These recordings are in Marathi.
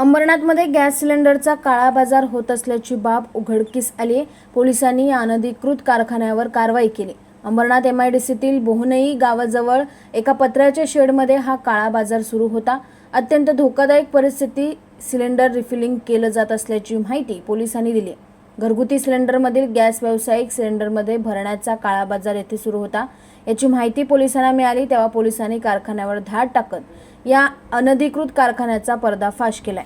अंबरनाथमध्ये गॅस सिलेंडरचा काळा बाजार होत असल्याची बाब उघडकीस आली. आहे. पोलिसांनी या अनधिकृत कारखान्यावर कारवाई केली. अंबरनाथ एम आय डी सीतील बोहनई गावाजवळ एका पत्र्याच्या शेडमध्ये हा काळा बाजार सुरू होता. अत्यंत धोकादायक परिस्थिती सिलेंडर रिफिलिंग केलं जात असल्याची माहिती पोलिसांनी दिली. घरगुती सिलेंडरमधील गॅस व्यावसायिक सिलेंडरमध्ये भरण्याचा काळा बाजार येथे सुरू होता. याची माहिती पोलिसांना मिळाली तेव्हा पोलिसांनी कारखान्यावर धाड टाकत या अनधिकृत कारखान्याचा पर्दाफाश केलाय.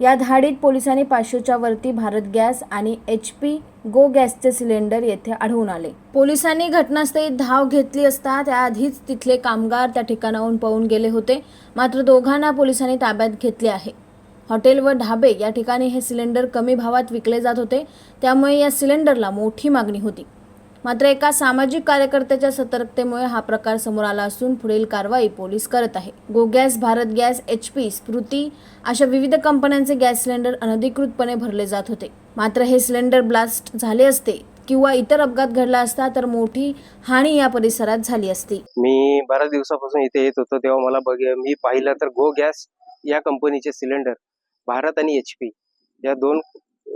या धाडीत पोलिसांनी पाचशेच्या वरती भारत गॅस आणि एच पी गो गॅसचे सिलेंडर येथे आढळून आले. पोलिसांनी घटनास्थळी धाव घेतली असता त्याआधीच तिथले कामगार त्या ठिकाणाहून पळून गेले होते. मात्र दोघांना पोलिसांनी ताब्यात घेतले आहे. हॉटेल व ढाबे या ठिकाणी हे सिलेंडर कमी भावात विकले जात होते त्यामुळे या सिलेंडरला मोठी मागणी होती. मात्र एका सामाजिक कार्यकर्त्याच्या सतर्कतेमुळे हा प्रकार समोर आला असून पुढील कारवाई पोलीस करत आहे. Go gas Bharat gas H P स्मृती अशा विविध कंपन्यांचे गॅस सिलेंडर अनधिकृतपणे भरले जात होते. मात्र हे सिलेंडर ब्लास्ट झाले असते किंवा इतर अपघात घडला असता तर मोठी हानी या परिसरात झाली असती. मी बऱ्याच दिवसापासून इथे येत होतो तेव्हा मला बघ मी पाहिलं तर गो गॅस या कंपनीचे सिलेंडर भारत आणि एच पी या दोन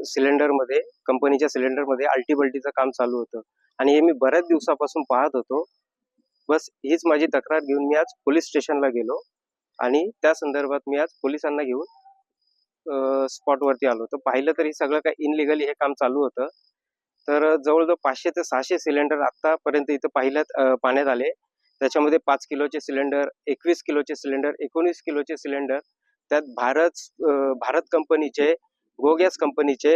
सिलेंडरमध्ये कंपनीच्या सिलेंडरमध्ये अल्टीबल्टीचं काम चालू होतं. आणि हे मी बऱ्याच दिवसापासून पाहत होतो. बस हीच माझी तक्रार घेऊन मी आज पोलीस स्टेशनला गेलो आणि त्या संदर्भात मी आज पोलिसांना घेऊन स्पॉटवरती आलो. तर पाहिलं तर हे सगळं काही इनलिगली हे काम चालू होतं. तर जवळजवळ पाचशे ते सहाशे सिलेंडर आतापर्यंत इथं पाहिल्यात पाण्यात आले. त्याच्यामध्ये पाच किलोचे सिलेंडर एकवीस किलोचे सिलेंडर एकोणीस किलोचे सिलेंडर त्यात भारत भारत कंपनीचे गो गॅस कंपनीचे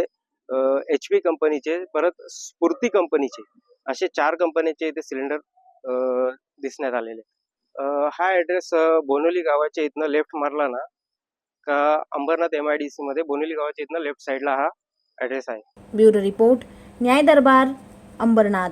एच पी कंपनीचे परत स्फूर्ती कंपनीचे असे चार कंपनीचे इथे सिलेंडर दिसण्यात आलेले. हा ॲड्रेस बोनोली गावाच्या इथनं लेफ्ट मारला ना का अंबरनाथ एम आय डी सीमध्ये बोनोली गावाच्या इथनं लेफ्ट साईडला हा ॲड्रेस आहे. ब्युरो रिपोर्ट न्याय दरबार अंबरनाथ.